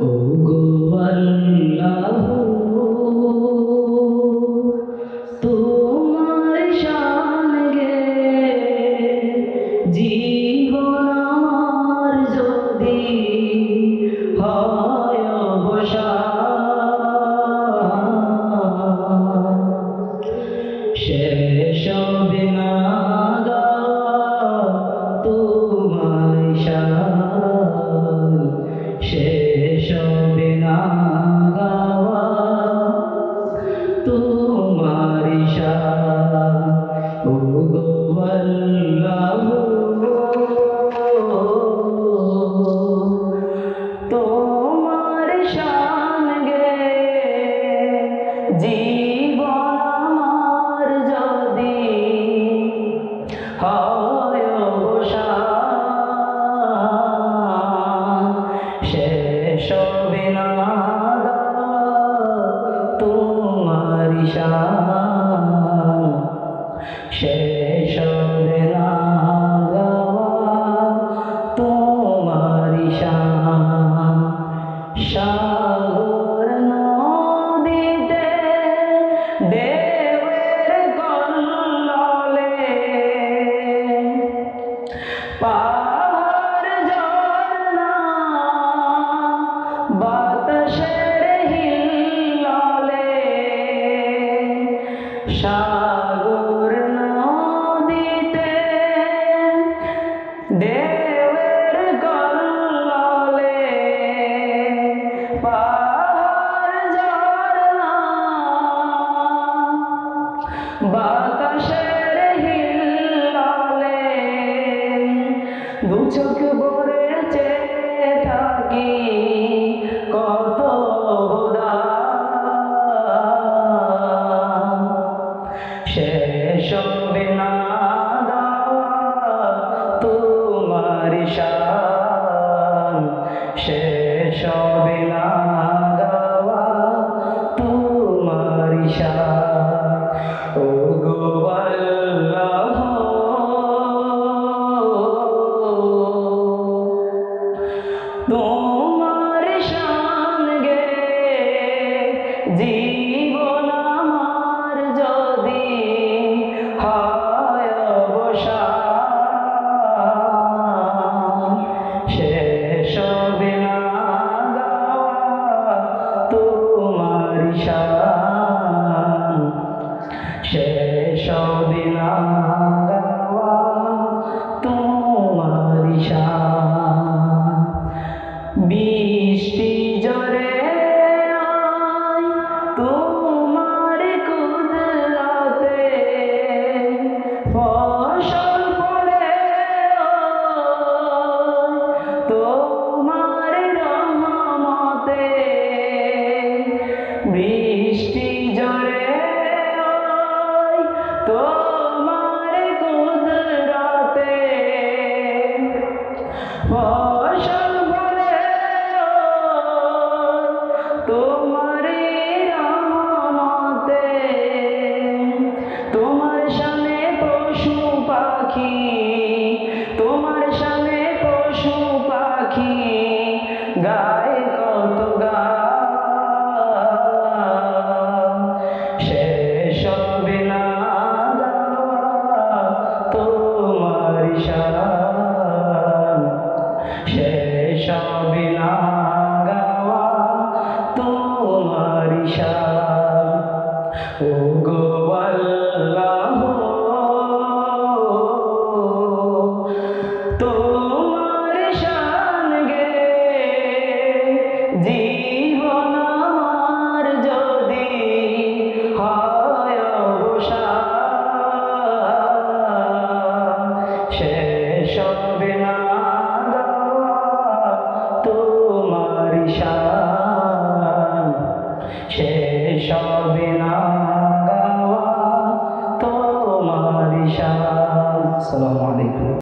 ও গো আল্লাহ। জীবন আমার যদি হয়। দেবের কল্ললে পাহাড় ঝর্ণা বাতাসের হিল্ললে সাগর নদীতে দেবের কল্ললে পাহাড় বাতাসের হিল্ললে দু চোখ ভরে চেয়ে থাকি কত। শেষ হবে না দেওয়া তোমার শান তোমার শান তোমার সামনে পশু পাখি গায়ে কত গান শেষ হবে না গাওয়া তোমার ও গো আল্লাহ তোমার শান গে। জীবন আমার যদি হয় অবসান শেষ তোমার শান শেষ হবে না